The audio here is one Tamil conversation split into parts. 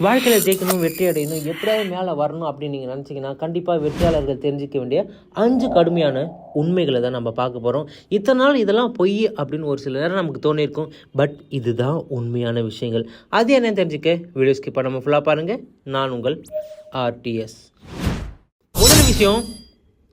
வாழ்க்கையில் ஜெயிக்கணும் வெற்றி அடையணும் எப்படியாவது மேலே வரணும் அப்படின்னு நீங்கள் நினச்சிங்கன்னா கண்டிப்பாக வெற்றியாளர்கள் தெரிஞ்சிக்க வேண்டிய அஞ்சு கடுமையான உண்மைகளை தான் நம்ம பார்க்க போகிறோம் இத்தனை நாள் இதெல்லாம் பொய் அப்படின்னு ஒரு சில நேரம் நமக்கு தோணியிருக்கும். பட் இதுதான் உண்மையான விஷயங்கள். அது என்னன்னு தெரிஞ்சுக்க வீடியோ ஸ்கிப் பண்ணாமல் ஃபுல்லாக பாருங்கள் நான் உங்கள் ஆர்டிஎஸ் முதல் விஷயம்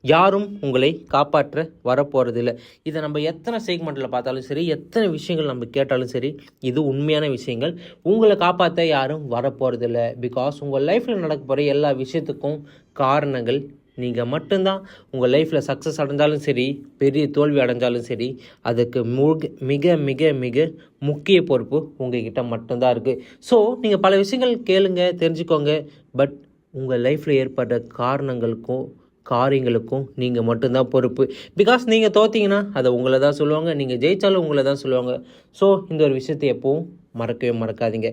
யாரும் உங்களை காப்பாற்ற வரப்போகிறதில்ல இதை நம்ம எத்தனை செக்மெண்ட்டில் பார்த்தாலும் சரி எத்தனை விஷயங்கள் நம்ம கேட்டாலும் சரி இது உண்மையான விஷயங்கள். உங்களை காப்பாற்ற யாரும் வரப்போகிறதில்ல பிகாஸ் உங்கள் லைஃப்பில் நடக்க போகிற எல்லா விஷயத்துக்கும் காரணங்கள் நீங்கள் மட்டும்தான். உங்கள் லைஃப்பில் சக்ஸஸ் அடைஞ்சாலும் சரி பெரிய தோல்வி அடைஞ்சாலும் சரி அதுக்கு முக மிக மிக மிக முக்கிய பொறுப்பு உங்ககிட்ட மட்டும்தான் இருக்குது ஸோ நீங்கள் பல விஷயங்கள் கேளுங்க தெரிஞ்சுக்கோங்க. பட் உங்கள் லைஃப்பில் ஏற்படுற காரணங்களுக்கும் காரியங்களுக்கும் நீங்கள் மட்டும்தான் பொறுப்பு. பிகாஸ் நீங்கள் தோத்தீங்கன்னா அதை உங்களை தான் சொல்லுவாங்க. நீங்கள் ஜெயித்தாலும் உங்களை தான் சொல்லுவாங்க. ஸோ இந்த ஒரு விஷயத்தை எப்பவும் மறக்கவே மறக்காதீங்க.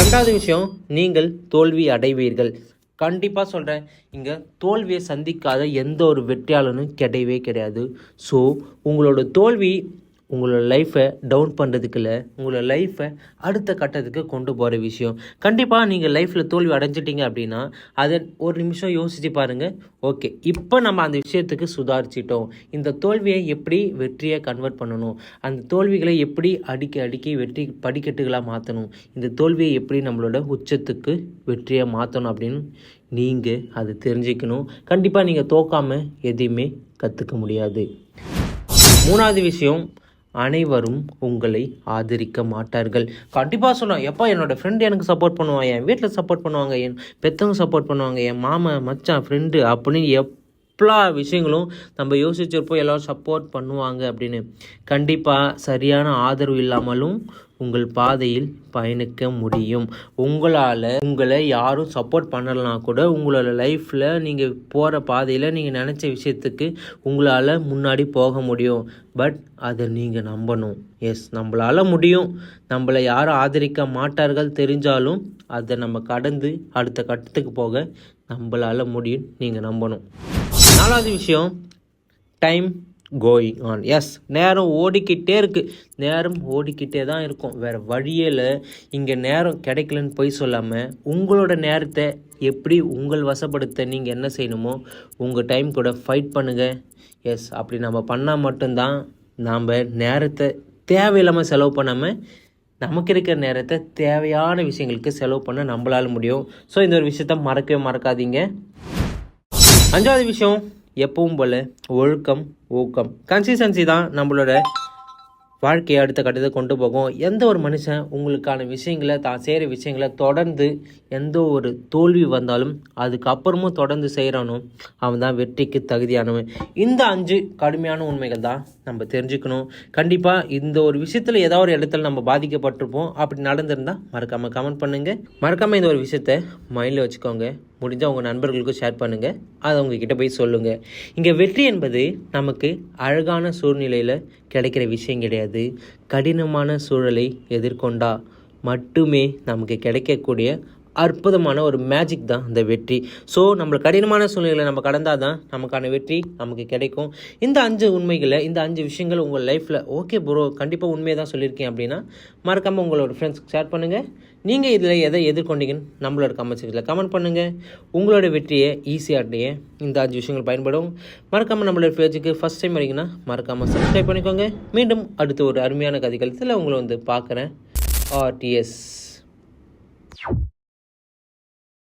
ரெண்டாவது விஷயம் நீங்கள் தோல்வி அடைவீர்கள். கண்டிப்பாக சொல்கிறேன் இங்கே தோல்வியை சந்திக்காத எந்த ஒரு வெற்றியாளனும் கிடையவே கிடையாது. ஸோ உங்களோட தோல்வி உங்களோட லைஃப்பை டவுன் பண்ணுறதுக்குள்ள உங்களோட லைஃப்பை அடுத்த கட்டத்துக்கு கொண்டு போகிற விஷயம். கண்டிப்பாக நீங்கள் லைஃப்பில் தோல்வி அடைஞ்சிட்டிங்க அப்படின்னா அதை ஒரு நிமிஷம் யோசித்து பாருங்கள் ஓகே இப்போ நம்ம அந்த விஷயத்துக்கு சுதாரிச்சிட்டோம். இந்த தோல்வியை எப்படி வெற்றியை கன்வெர்ட் பண்ணணும்? அந்த தோல்விகளை எப்படி அடிக்க அடிக்கி வெற்றி படிக்கட்டுகளாக மாற்றணும் இந்த தோல்வியை எப்படி நம்மளோட உச்சத்துக்கு வெற்றியை மாற்றணும் அப்படின்னு நீங்கள் அது தெரிஞ்சுக்கணும். கண்டிப்பாக நீங்கள் தோக்காமல் எதையுமே கற்றுக்க முடியாது. மூணாவது விஷயம் அனைவரும் உங்களை ஆதரிக்க மாட்டார்கள். கண்டிப்பாக சொல்லுவேன் எப்போ என்னோடய ஃப்ரெண்டு எனக்கு சப்போர்ட் பண்ணுவான் என் வீட்டில் சப்போர்ட் பண்ணுவாங்க என் பெற்றவங்க சப்போர்ட் பண்ணுவாங்க என் மாமா மச்சான் ஃப்ரெண்டு அப்படின்னு எப்பலா விஷயங்களும் நம்ம யோசிச்சிருப்போம். எல்லோரும் சப்போர்ட் பண்ணுவாங்க அப்படின்னு. கண்டிப்பாக சரியான ஆதரவு இல்லாமலும் உங்கள் பாதையில் பயணிக்க முடியும். உங்களால் உங்களை யாரும் சப்போர்ட் பண்ணலைனா கூட உங்களோட லைஃப்பில் நீங்கள் போகிற பாதையில் நீங்கள் நினச்ச விஷயத்துக்கு உங்களால் முன்னாடி போக முடியும். பட் அதை நீங்கள் நம்பணும். எஸ் நம்மளால் முடியும். நம்மளை யாரும் ஆதரிக்க மாட்டார்கள் தெரிஞ்சாலும் அதை நம்ம கடந்து அடுத்த கட்டத்துக்கு போக நம்மளால் முடியும் நீங்கள் நம்பணும். நாலாவது விஷயம் டைம் கோயிங் ஆன் எஸ் நேரம் ஓடிக்கிட்டே இருக்குது நேரம் ஓடிக்கிட்டே தான் இருக்கும். வேறு வழியில் இங்கே நேரம் கிடைக்கலன்னு போய் சொல்லாமல் உங்களோட நேரத்தை எப்படி உங்கள் வசப்படுத்த நீங்கள் என்ன செய்யணுமோ உங்கள் டைம் கூட ஃபைட் பண்ணுங்கள் எஸ் அப்படி நம்ம பண்ணால் மட்டும்தான் நாம் நேரத்தை தேவையில்லாமல் செலவு பண்ணாமல் நமக்கு இருக்கிற நேரத்தை தேவையான விஷயங்களுக்கு செலவு பண்ண நம்மளால் முடியும். ஸோ இந்த ஒரு விஷயத்த மறக்கவே மறக்காதீங்க. அஞ்சாவது விஷயம். எப்பவும் போல் ஒழுக்கம் ஊக்கம். கன்சிஸ்டன்சி தான் நம்மளோட வாழ்க்கையை அடுத்த கட்டத்தை கொண்டு போகும். எந்த ஒரு மனுஷன் உங்களுக்கான விஷயங்களை தான் செய்கிற விஷயங்களை தொடர்ந்து எந்த ஒரு தோல்வி வந்தாலும் அதுக்கப்புறமும் தொடர்ந்து செய்கிறானோ அவன் தான் வெற்றிக்கு தகுதியானவன். இந்த அஞ்சு கடுமையான உண்மைகள் தான் நம்ம தெரிஞ்சுக்கணும். கண்டிப்பாக இந்த ஒரு விஷயத்தில் ஏதாவது ஒரு இடத்துல நம்ம பாதிக்கப்பட்டிருப்போம். அப்படி நடந்திருந்தால் மறக்காமல் கமெண்ட் பண்ணுங்கள் மறக்காமல் இந்த ஒரு விஷயத்த மைண்டில் வச்சுக்கோங்க. முடிஞ்சால் உங்கள் நண்பர்களுக்கும் ஷேர் பண்ணுங்கள் அதை உங்ககிட்ட போய் சொல்லுங்கள் இங்கே வெற்றி என்பது நமக்கு அழகான சூழ்நிலையில் கிடைக்கிற விஷயம் கிடையாது. கடினமான சூழலை எதிர்கொண்டா மட்டுமே நமக்கு கிடைக்கக்கூடிய அற்புதமான ஒரு மேஜிக் தான் அந்த வெற்றி. ஸோ நம்ம கடினமான சூழ்நிலை நம்ம கடந்தால் தான் நமக்கான வெற்றி நமக்கு கிடைக்கும். இந்த அஞ்சு உண்மைகளை இந்த அஞ்சு விஷயங்கள் உங்கள் லைஃப்பில் ஓகே ப்ரோ கண்டிப்பாக உண்மையை தான் சொல்லியிருக்கேன் அப்படின்னா மறக்காமல் உங்களோட ஃப்ரெண்ட்ஸ்க்கு ஷேர் பண்ணுங்கள் நீங்கள் இதில் எதை எதிர்கொண்டீங்கன்னு நம்மளோட கமெண்ட் செக்ஷனில் கமெண்ட் பண்ணுங்கள் உங்களோட வெற்றியை ஈஸியாக அடைய இந்த அஞ்சு விஷயங்கள் பயன்படும். மறக்காமல் நம்மளோட பேஜுக்கு ஃபஸ்ட் டைம் வரீங்கன்னா மறக்காமல் சப்ஸ்கிரைப் பண்ணிக்கோங்க. மீண்டும் அடுத்த ஒரு அருமையான கதைகள் உங்களை வந்து பார்க்குறேன். ஆர்டிஎஸ்